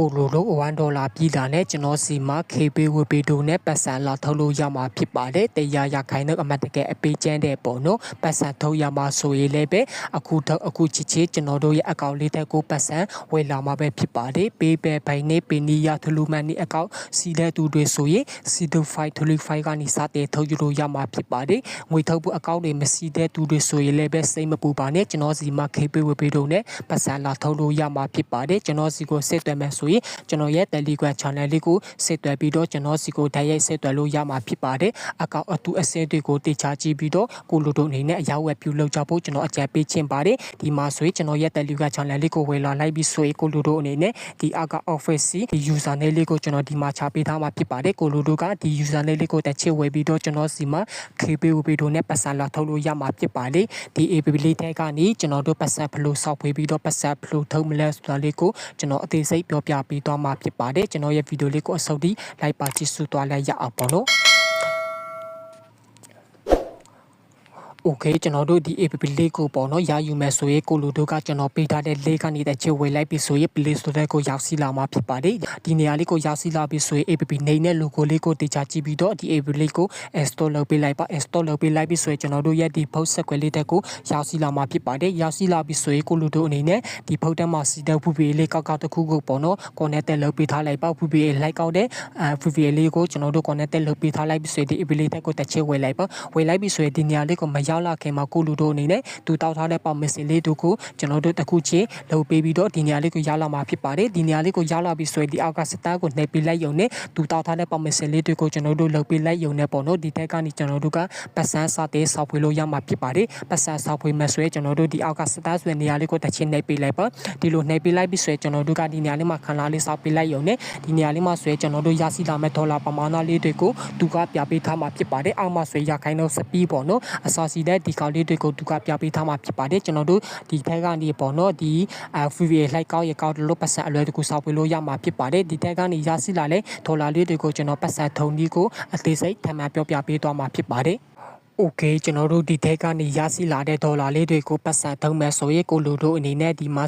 ကိုလိုလို1ဒေါ်လာပြည်တာနဲ့ကျွန်တော်စီမှာ KB ဝေပေတိုနဲ့ပတ်စံလာထုတ်လို့ရမှာဖြစ်ပါတယ်တရားရခိုင်တော့အမှတ်တကယ်အပေးချမ်းတဲ့ပုံနော်ပတ်စံထုတ်ရမှာဆိုရင်လည်းပဲအခုတော့အခုချစ်ချစ်ကျွန်တော်တို့ရဲ့အကောင့်လေးတက်ကိုပတ်စံဝယ်လာမှာပဲဖြစ်ပါတယ်ပေးပဲဘိုင်နေပင်နီယာထလူမန်နီအကောင့်စီတဲ့သူတွေဆိုရင်စီဒို5 35ကနေစတဲ့ထုတ်ယူလို့ရမှာဖြစ်ပါတယ်ငွေထုတ်ဖို့အကောင့်တွေမစီတဲ့သူတွေဆိုရင်လည်းပဲစိတ်မပူပါနဲ့ကျွန်တော်စီမှာ KB ဝေပေတိုနဲ့ပတ်စံလာထုတ်လို့ရမှာဖြစ်ပါတယ်ကျွန်တော်စီကိုဆက်သွယ်မယ်ဆိုရင်ကျွန်တော်ရဲ့ Telegram channel လေးကိုဆက်သွယ်ပြီးတော့ကျွန်တော်စီကိုတိုက်ရိုက်ဆက်သွယ်လို့ရမှာဖြစ်ပါတယ်အကောင့်အတူအစဲတွေကိုတေချာကြည့်ပြီးတော့ကိုလိုတို့အနေနဲ့အရောက်ဝယ်ပြုလုပ်ကြဖို့ကျွန်တော်အကြံပေးချင်ပါတယ်ဒီမှာဆိုရင်ကျွန်တော်ရဲ့ Telegram channel လေးကိုဝယ်လာလိုက်ပြီးဆိုရင်ကိုလိုတို့အနေနဲ့ဒီအကောင့် office ဒီ user name လေးကိုကျွန်တော်ဒီမှာချပေးထားမှာဖြစ်ပါတယ်ကိုလိုတို့ကဒီ user name လေးကိုတစ်ချက်ဝယ်ပြီးတော့ကျွန်တော်စီမှာ KB ဝယ်ပြီးတော့နဲ့ပတ်စံလာထုတ်လို့ရမှာဖြစ်ပါတယ်ဒီ APP လေးထဲကနေကျွန်တော်တို့ပတ်စံဘယ်လိုစောက်ဖွေးပြီးတော့ပတ်စံဘယ်လိုထုတ်မလဲဆိုတာလေးကိုကျွန်တော်အသေးစိတ်ပြောပြပေးသွားမှာဖြစ်ပါတယ်ကျွန်တော်ရဲ့ဗီဒီယိုလေးကိုအဆုံးထိလိုက်ပါကြည့်ရှုသွားလိုက်ရအောင်ပေါ့နော် okay ကျွန်တော်တို့ဒီ app လေးကိုပေါ့နော်ရာယူမယ်ဆိုရင်ကိုလူတို့ကကျွန်တော်ပေးထားတဲ့ link ကနေတဲ့ချေဝယ်လိုက်ပြီဆိုရင် play store ကိုရောက်စီလာမှာဖြစ်ပါတယ်ဒီနေရာလေးကိုရောက်စီလာပြီဆိုရင် app နေနဲ့ logo လေးကိုတရားကြည့်ပြီးတော့ဒီ app လေးကို install လုပ်ပေးလိုက်ပါ install လုပ်ပေးလိုက်ပြီဆိုရင်ကျွန်တော်တို့ရဲ့ဒီ post ဆက်ကွယ်လေးတက်ကိုရောက်စီလာမှာဖြစ်ပါတယ်ရောက်စီလာပြီဆိုရင်ကိုလူတို့အနေနဲ့ဒီ post တက်မှာစီတဲ့ VPA လေးကောက်ကောက်တစ်ခုကိုပေါ့နော် connect လုပ်ပေးထားလိုက်ပါ VPA လိုက်ကောက်တဲ့ VPA လေးကိုကျွန်တော်တို့ connect လုပ်ပေးထားလိုက်ပြီဆိုရင်ဒီ app လေးတက်ကိုတစ်ချေဝယ်လိုက်ပါဝယ်လိုက်ပြီဆိုရင်ဒီနေရာလေးကိုမရောက်လာခင်မှာကိုလူတို့အနေနဲ့သူတောက်ထားတဲ့ပေါင်မစ်စင်လေးတို့ကိုကျွန်တော်တို့တစ်ခုချင်းလုပ်ပေးပြီးတော့ဒီနေရာလေးကိုရောက်လာမှာဖြစ်ပါတယ်ဒီနေရာလေးကိုရောက်လာပြီဆိုရင်ဒီအောက်ကစတားကိုနှိပ်ပေးလိုက်ရုံနဲ့သူတောက်ထားတဲ့ပေါင်မစ်စင်လေးတွေကိုကျွန်တော်တို့လုပ်ပေးလိုက်ရုံနဲ့ပေါ့နော်ဒီထက်ကနေကျွန်တော်တို့ကပတ်စမ်းစတဲ့ဆောက်ဖွေးလို့ရမှာဖြစ်ပါတယ်ပတ်စမ်းဆောက်ဖွေးမယ်ဆိုရင်ကျွန်တော်တို့ဒီအောက်ကစတားဆိုတဲ့နေရာလေးကိုတစ်ချင်းနှိပ်ပေးလိုက်ပါဒီလိုနှိပ်ပေးလိုက်ပြီဆိုရင်ကျွန်တော်တို့ကဒီနေရာလေးမှာခန္ဓာလေးဆောက်ပေးလိုက်ရုံနဲ့ဒီနေရာလေးမှာဆိုရင်ကျွန်တော်တို့ရရှိလာမဲ့ဒေါ်လာပမာဏလေးတွေကိုသူကပြပေးထားမှာဖြစ်ပါတယ်အောက်မှာဆိုရင်ရခိုင်တော့စပီးပေါ့နော်အစာစီတဲ့ဒီကောင်လေးတွေကိုသူကပြပေးထားမှာဖြစ်ပါတယ်ကျွန်တော်တို့ဒီထက်ကနေပေါ့နော်ဒီအ FVA လိုက်ကောက်ရကောက်လို့ပတ်စံအလွယ်တကူစောက်ပေးလို့ရမှာဖြစ်ပါတယ်ဒီထက်ကနေရရှိလာတဲ့ဒေါ်လာလေးတွေကိုကျွန်တော်ပတ်စံထုံဒီကိုအသေးစိတ်ထပ်မံပြောပြပေးသွားမှာဖြစ်ပါတယ် โอเคကျွန်တော်တို့ဒီထက်ကနေရရှိလာတဲ့ဒေါ်လာလေးတွေကိုပတ်စံထုံးမဲ့ဆိုရင်ကိုလိုတို့အနေနဲ့ဒီမှာ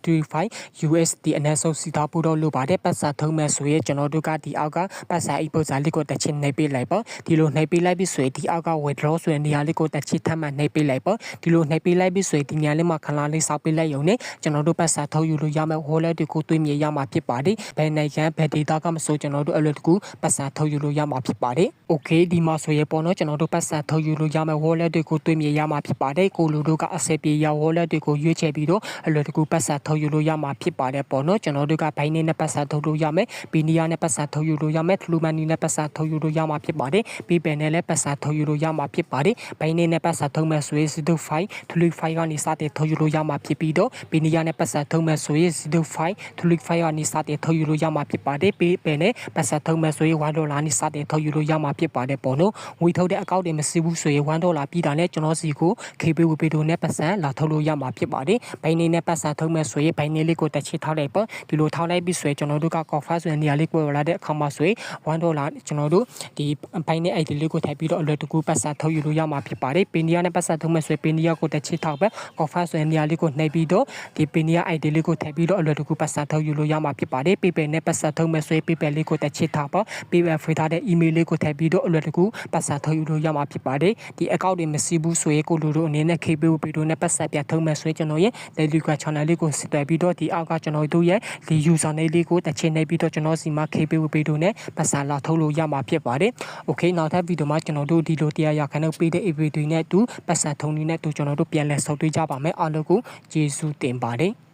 0535 USD အနည်းဆုံးစီထားဖို့တော့လိုပါတယ်ပတ်စံထုံးမဲ့ဆိုရင်ကျွန်တော်တို့ကဒီအောက်ကပတ်စံအိတ်ပုစာလေးကိုတစ်ချင်းနှိပ်ပေးလိုက်ပါဒီလိုနှိပ်ပေးလိုက်ပြီဆိုရင်ဒီအောက်က withdraw ဆိုတဲ့နေရာလေးကိုတစ်ချင်းထပ်မံနှိပ်ပေးလိုက်ပါဒီလိုနှိပ်ပေးလိုက်ပြီဆိုရင်ဒီနေရာလေးမှာခလာလေးစောက်ပေးလိုက်ရုံနဲ့ကျွန်တော်တို့ပတ်စံထုတ်ယူလို့ရမယ့် wallet တွေကိုတွေးမြင်ရမှာဖြစ်ပါတယ်ဘယ်နိုင်ငံဘယ် data ကမဆိုကျွန်တော်တို့အလွယ်တကူပတ်စံထုတ်ယူလို့ရမှာဖြစ်ပါတယ် okay ဒီမှာဆိုရင်ပေါ့နော်ကျွန်တော်တို့ပတ်စံထုတ် ယူလို့ရမယ့် wallet တွေကိုတွေးမြင်ရမှာဖြစ်ပါတယ်ကိုလူတို့ကအစက်ပြေရ wallet တွေကိုရွေးချယ်ပြီးတော့အလွယ်တကူပတ်စံထုတ်ယူလို့ရမှာဖြစ်ပါတယ်ပေါ့နော်ကျွန်တော်တို့ကဘိုင်းနေနဲ့ပတ်စံထုတ်လို့ရမယ်ဘီနီယာနဲ့ပတ်စံထုတ်ယူလို့ရမယ်ထလူမန်နီနဲ့ပတ်စံထုတ်ယူလို့ရမှာဖြစ်ပါတယ်ပြီးပယ်နဲ့လည်းပတ်စံထုတ်ယူလို့ရမှာဖြစ်ပါတယ်ဘိုင်းနေနဲ့ပတ်စံထုတ်မဲ့ဆိုရင်05ထလူ5ကနေစတဲ့ထုတ်ယူလို့ရမှာဖြစ်ပြီးတော့ဘီနီယာနဲ့ပတ်စံထုတ်မဲ့ဆိုရင်05ထလူ5ကနေစတဲ့ထုတ်ယူလို့ရမှာဖြစ်ပါတယ်ပြီးပယ်နဲ့ပတ်စံထုတ်မဲ့ဆိုရင်1ဒေါ်လာနေစတဲ့ထုတ်ယူလို့ရမှာဖြစ်ပါတယ်ပေါ့နော်ငွေထုတ်တဲ့အကောင့်တွေမရှိဘူးဆိုရင်1ဒေါ်လာပြည်တာနဲ့ကျွန်တော်စီကို KB ဝပေတိုနဲ့ပတ်စံလာထုတ်လို့ရမှာဖြစ်ပါတယ်ဘိုင်းနေနဲ့ပတ်စံထုတ်မဲ့ဆိုရင်ဘိုင်းနေလေးကိုတစ်ချစ်ထောက်လိုက်ပေါ့ဒီလိုထောက်လိုက်ပြီးဆိုရင်ကျွန်တော်တို့က coffee ဆိုတဲ့နေရာလေးကိုလာတဲ့အခါမှာဆိုရင်1ဒေါ်လာကျွန်တော်တို့ဒီဘိုင်းနေ ID လေးကိုထည့်ပြီးတော့အလွယ်တကူပတ်စံထုတ်ယူလို့ရမှာဖြစ်ပါတယ်ပင်နီယာနဲ့ပတ်စံထုတ်မဲ့ဆိုရင်ပင်နီယာကိုတစ်ချစ်ထောက်ပဲ coffee ဆိုတဲ့နေရာလေးကိုနှိပ်ပြီးတော့ဒီပင်နီယာ ID လေးကိုထည့်ပြီးတော့အလွယ်တကူပတ်စံထုတ်ယူလို့ရမှာဖြစ်ပါတယ် PayPal နဲ့ပတ်စံထုတ်မဲ့ဆိုရင် PayPal လေးကိုတစ်ချစ်ထောက်ပေါ့ PayPal ဖွေထားတဲ့ email လေးကိုထည့်ပြီးတော့အလွယ်တကူပတ်စံထုတ်ယူလို့ရမှာဖြစ်ပါတယ်ဒီ account တွေမရှိဘူးဆိုရင်ကိုလူတို့အနေနဲ့ KB ဝပေတိုနဲ့ပတ်စံပြထုတ်မဲ့ဆိုရင်ကျွန်တော်ရဲ့ Telegram channel လေးကိုဆက်သွယ်ပြီးတော့ဒီအောက်ကကျွန်တော်တို့ရဲ့ဒီ user name လေးကိုတစ်ချိန်နှိပ်ပြီးတော့ကျွန်တော်စီမှာ KB ဝပေတိုနဲ့ပတ်စံလာထုတ်လို့ရမှာဖြစ်ပါတယ်။ Okay နောက်ထပ်ဗီဒီယိုမှာကျွန်တော်တို့ဒီလိုတရားရခိုင်တော့ပေးတဲ့ APP တွေနဲ့အတူပတ်စံထုံနေနဲ့အတူကျွန်တော်တို့ပြန်လည်ဆောက်တွေ့ကြပါမယ်အားလုံးကိုကျေးဇူးတင်ပါတယ်။